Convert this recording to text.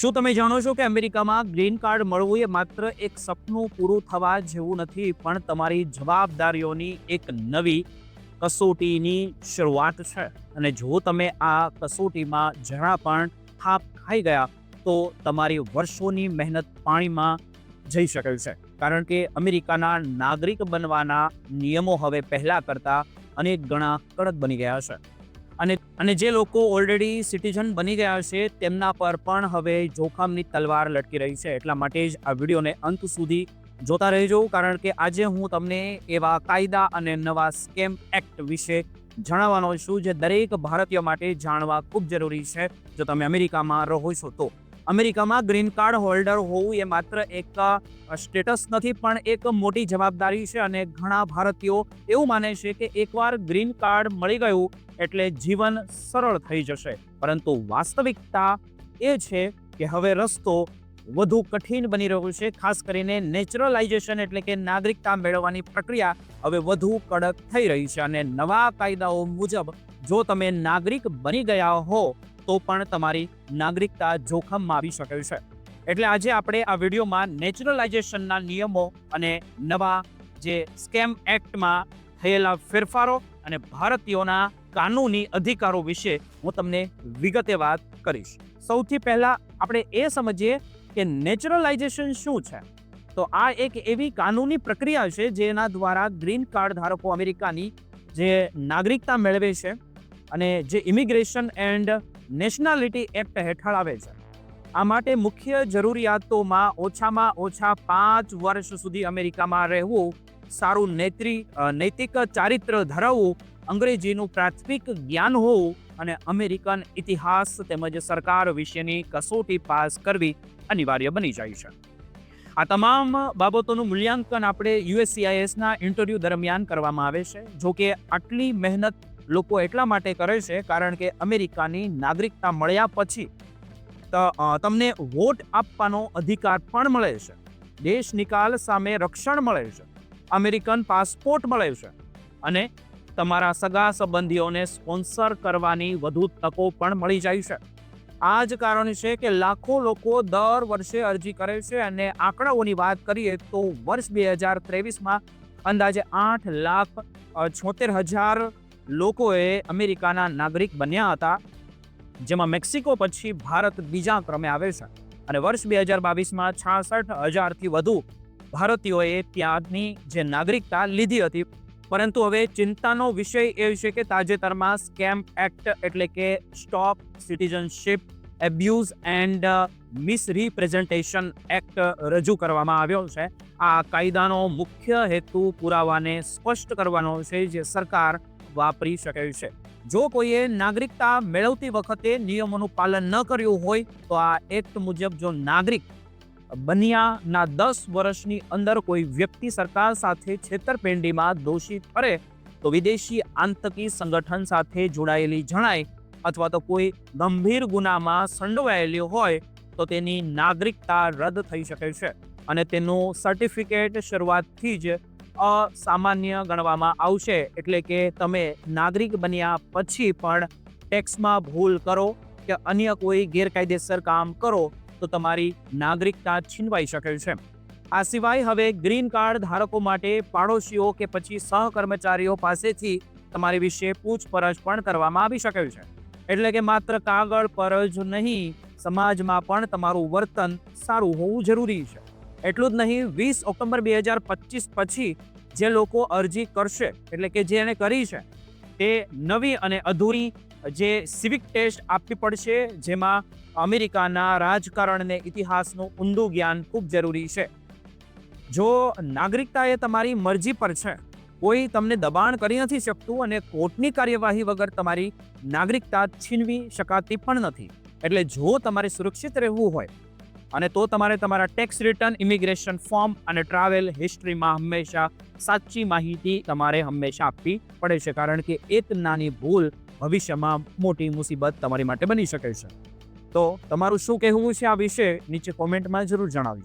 શું તમે જાણો છો કે અમેરિકામાં ગ્રીન કાર્ડ મળવું એ માત્ર એક સપનું પૂરું થવા જેવું નથી, પણ તમારી જવાબદારીઓની એક નવી કસોટીની શરૂઆત છે? અને જો તમે આ કસોટીમાં જરા પણ થાપ ખાઈ ગયા, તો તમારી વર્ષોની મહેનત પાણીમાં જઈ શકે છે. કારણ કે અમેરિકાના નાગરિક બનવાના નિયમો હવે પહેલાં કરતાં અનેક ગણા કડક બની ગયા છે. અને અને જે લોકો ઓલરેડી સિટીઝન બની ગયા છે, તેમના પર પણ હવે જોખમની તલવાર લટકી રહી છે. એટલા માટે જ આ વિડીયોને અંત સુધી જોતા રહેજો, કારણ કે આજે હું તમને એવા કાયદા અને નવા સ્કેમ એક્ટ વિશે જણાવવાનો છું, જે દરેક ભારતીય માટે જાણવા ખૂબ જરૂરી છે. જો તમે અમેરિકામાં રહો છો તો. અમેરિકામાં ગ્રીન કાર્ડ હોલ્ડર હોવું એ માત્ર એક સ્ટેટસ નથી, પણ એક મોટી જવાબદારી છે અને ઘણા ભારતીયો એવું માને છે કે એકવાર ગ્રીન કાર્ડ મળી ગયું એટલે જીવન સરળ થઈ જશે. પરંતુ વાસ્તવિકતા એ છે કે હવે રસ્તો વધુ કઠિન બની રહ્યો છે, ખાસ કરીને નેચરલાઇઝેશન એટલે કે નાગરિકતા મેળવવાની પ્રક્રિયા હવે વધુ કડક થઈ રહી છે. અને નવા કાયદાઓ મુજબ જો તમે નાગરિક બની ગયા હો, તો પણ તમારી નાગરિકતા જોખમમાં આવી શકે છે. એટલે આજે આપણે આ વિડીયોમાં નેચરલાઇઝેશનના નિયમો અને નવા જે સ્કેમ એક્ટમાં થયેલા ફેરફારો અને ભારતીયોના કાનૂની અધિકારો વિશે હું તમને વિગતે વાત કરીશ. સૌથી પહેલા આપણે એ સમજીએ કે નેચરલાઇઝેશન શું છે? તો આ એક એવી કાનૂની પ્રક્રિયા છે જેના દ્વારા ગ્રીન કાર્ડ ધારકો અમેરિકાની જે નાગરિકતા મેળવે છે અને જે ઇમિગ્રેશન એન્ડ નેશનાલિટી એક્ટ હેઠળ આવે છે. આ માટે મુખ્ય જરૂરિયાતોમાં ઓછામાં ઓછા પાંચ વર્ષ સુધી અમેરિકામાં રહેવું સારું નૈત્રી નૈતિક ચારિત્ર ધરાવવું અંગ્રેજીનું પ્રાથમિક જ્ઞાન હોવું અને અમેરિકન ઇતિહાસ તેમજ સરકાર વિશેની કસોટી પાસ કરવી અનિવાર્ય બની જાય છે. આ તમામ બાબતોનું મૂલ્યાંકન આપણે યુએસસીઆઈએસના ઇન્ટરવ્યૂ દરમિયાન કરવામાં આવે છે. જો કે આટલી મહેનત લોકો એટલા માટે કરે છે કારણ કે અમેરિકાની નાગરિકતા મળ્યા પછી તમને વોટ આપવાનો અધિકાર પણ મળે છે. દેશ નિકાલ સામે રક્ષણ મળે છે. અમેરિકન પાસપોર્ટ મળે છે. અને તમારા સગા સંબંધીઓને સ્પોન્સર કરવાની વધુ તકો પણ મળી જાય છે. આ જ કારણ છે કે લાખો લોકો દર વર્ષે અરજી કરે છે અને આંકડાઓની વાત કરીએ તો વર્ષ બે હજાર ત્રેવીસમાં અંદાજે આઠ લાખ છોતેર હજાર લોકોએ અમેરિકાના નાગરિક બન્યા હતા, જેમાં મેક્સિકો પછી ભારત બીજા ક્રમે આવે છે. અને વર્ષ બે હજાર બાવીસમાં છાસઠ હજારથી વધુ ભારતીયોએ ત્યાંની જે નાગરિકતા લીધી હતી, પરંતુ હવે ચિંતાનો વિષય એ છે કે તાજેતરમાં સ્કેમ એક્ટ એટલે કે stop citizenship abuse and misrepresentation act રજૂ કરવામાં આવ્યો છે. આ કાયદાનો મુખ્ય હેતુ પુરાવાને સ્પષ્ટ કરવાનો છે જે સરકાર વાપરી શકે છે. જો કોઈએ નાગરિકતા મેળવતી વખતે નિયમોનું પાલન ન કર્યું હોય, તો આ એક્ટ મુજબ જો નાગરિક બન્યાના દસ વર્ષની અંદર કોઈ વ્યક્તિ સરકાર સાથે છેતરપિંડીમાં દોષી ઠરે તો વિદેશી આતંકી સંગઠન સાથે જોડાયેલી જણાય અથવા તો કોઈ ગંભીર ગુનામાં સંડોવાયેલી હોય તો તેની નાગરિકતા રદ થઈ શકે છે અને તેનું સર્ટિફિકેટ શરૂઆતથી જ અસામાન્ય ગણવામાં આવશે. એટલે કે તમે નાગરિક બન્યા પછી પણ ટેક્સમાં ભૂલ કરો કે અન્ય કોઈ ગેરકાયદેસર કામ કરો તો તમારી નાગરિકતા છીનવાઈ શકે છે. આ સિવાય હવે ગ્રીન કાર્ડ ધારકો માટે પાડોશીઓ કે પછી સહકર્મચારીઓ પાસેથી તમારી વિશે પૂછપરછ પણ કરવામાં આવી શકે છે. એટલે કે માત્ર કાગળ પર જ નહીં, સમાજમાં પણ તમારું વર્તન સારું હોવું જરૂરી છે. એટલું જ નહીં, વીસ ઓક્ટોબર બે હજાર પચીસ પછી જે લોકો અરજી કરશે, એટલે કે જેને કરી છે, તે નવી અને અધૂરી જે સિવિક ટેસ્ટ આપવી પડશે, જેમાં અમેરિકાના રાજકારણને ઇતિહાસનું ઊંડું જ્ઞાન ખૂબ જરૂરી છે. જો નાગરિકતા એ તમારી મરજી પર છે, કોઈ તમને દબાણ કરી નથી શકતું અને કોર્ટની કાર્યવાહી વગર તમારી નાગરિકતા છીનવી શકાતી પણ નથી. એટલે જો તમારે સુરક્ષિત રહેવું હોય અને તો તમારે તમારા ટેક્સ રિટર્ન ઇમિગ્રેશન ફોર્મ અને ટ્રાવેલ હિસ્ટ્રીમાં હંમેશા સાચી માહિતી તમારે હંમેશા આપવી પડે છે. કારણ કે એક નાની ભૂલ ભવિષ્યમાં મોટી મુસીબત તમારી માટે બની શકે છે. તો તમારું શું કહેવું છે આ વિશે? નીચે કોમેન્ટમાં જરૂર જણાવજો.